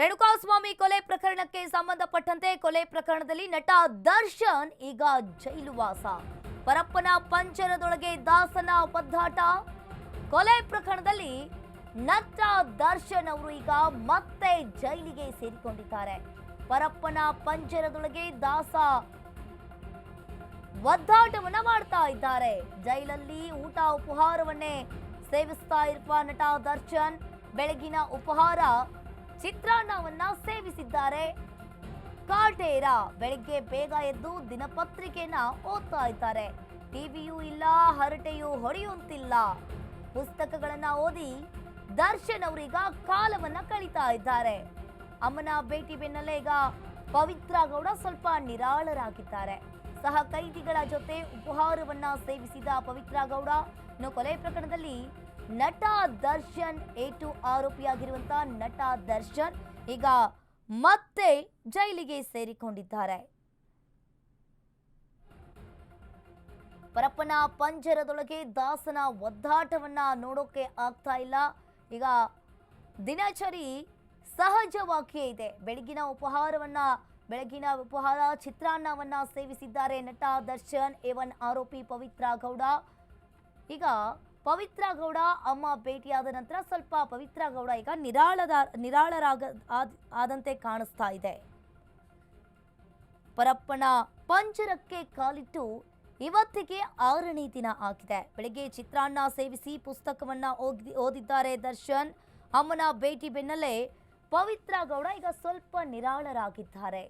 ರೇಣುಕಾಸ್ವಾಮಿ ಕೊಲೆ ಪ್ರಕರಣಕ್ಕೆ ಸಂಬಂಧಪಟ್ಟಂತೆ ಕೊಲೆ ಪ್ರಕರಣದಲ್ಲಿ ನಟ ದರ್ಶನ್ ಈಗ ಜೈಲುವಾಸ ಪರಪ್ಪನ ಪಂಚರದೊಳಗೆ ದಾಸನ ಒದ್ದಾಟ. ಕೊಲೆ ಪ್ರಕರಣದಲ್ಲಿ ನಟ ದರ್ಶನ್ ಅವರು ಈಗ ಮತ್ತೆ ಜೈಲಿಗೆ ಸೇರಿಕೊಂಡಿದ್ದಾರೆ. ಪರಪ್ಪನ ಪಂಜರದೊಳಗೆ ದಾಸ ಒದ್ದಾಟವನ್ನ ಮಾಡ್ತಾ ಇದ್ದಾರೆ. ಜೈಲಲ್ಲಿ ಊಟ ಉಪಹಾರವನ್ನೇ ಸೇವಿಸ್ತಾ ಇರುವ ನಟ ದರ್ಶನ್, ಬೆಳಗಿನ ಉಪಹಾರ ಚಿತ್ರಾನ್ನವನ್ನ ಸೇವಿಸಿದ್ದಾರೆ. ಕಾಟೇರ ಬೆಳಿಗ್ಗೆ ಬೇಗ ಎದ್ದು ದಿನಪತ್ರಿಕೆಯನ್ನ ಓದ್ತಾ ಇದ್ದಾರೆ. ಟಿವಿಯೂ ಇಲ್ಲ, ಹರಟೆಯೂ ಹೊಡೆಯುವಂತಿಲ್ಲ. ಪುಸ್ತಕಗಳನ್ನ ಓದಿ ದರ್ಶನ್ ಅವರೀಗ ಕಾಲವನ್ನ ಕಳೀತಾ ಇದ್ದಾರೆ. ಅಮ್ಮನ ಭೇಟಿ ಬೆನ್ನಲ್ಲೇ ಈಗ ಪವಿತ್ರ ಗೌಡ ಸ್ವಲ್ಪ ನಿರಾಳರಾಗಿದ್ದಾರೆ. ಸಹ ಕೈದಿಗಳ ಜೊತೆ ಉಪಹಾರವನ್ನ ಸೇವಿಸಿದ ಪವಿತ್ರ ಗೌಡ, ಇನ್ನು ಕೊಲೆ ಪ್ರಕರಣದಲ್ಲಿ ನಟ ದರ್ಶನ್ ಏಟು ಆರೋಪಿಯಾಗಿರುವಂತ ನಟ ದರ್ಶನ್ ಈಗ ಮತ್ತೆ ಜೈಲಿಗೆ ಸೇರಿಕೊಂಡಿದ್ದಾರೆ. ಪರಪ್ಪನ ಪಂಜರದೊಳಗೆ ದಾಸನ ಒದ್ದಾಟವನ್ನ ನೋಡೋಕೆ ಆಗ್ತಾ ಇಲ್ಲ. ಈಗ ದಿನಚರಿ ಸಹಜವಾಗಿಯೇ ಇದೆ. ಬೆಳಗಿನ ಉಪಹಾರವನ್ನ ಬೆಳಗಿನ ಉಪಹಾರ ಚಿತ್ರಾನ್ನವನ್ನ ಸೇವಿಸಿದ್ದಾರೆ ನಟ ದರ್ಶನ್ ಏವನ್ ಆರೋಪಿ ಪವಿತ್ರ ಗೌಡ. ಈಗ ಪವಿತ್ರ ಗೌಡ ಅಮ್ಮ ಭೇಟಿಯಾದ ನಂತರ ಸ್ವಲ್ಪ ಪವಿತ್ರ ಗೌಡ ಈಗ ನಿರಾಳದ, ನಿರಾಳರಾಗ ಆದ್- ಆದಂತೆ ಕಾಣಿಸ್ತಾ ಇದೆ. ಪರಪ್ಪನ ಪಂಜರಕ್ಕೆ ಕಾಲಿಟ್ಟು ಇವತ್ತಿಗೆ ಆರನೇ ದಿನ ಆಗಿದೆ. ಬೆಳಗ್ಗೆ ಚಿತ್ರಾನ್ನ ಸೇವಿಸಿ ಪುಸ್ತಕವನ್ನ ಓದಿ, ಓದಿದ್ದಾರೆ ದರ್ಶನ್. ಅಮ್ಮನ ಭೇಟಿ ಬೆನ್ನಲ್ಲೇ ಪವಿತ್ರ ಗೌಡ ಈಗ ಸ್ವಲ್ಪ ನಿರಾಳರಾಗಿದ್ದಾರೆ.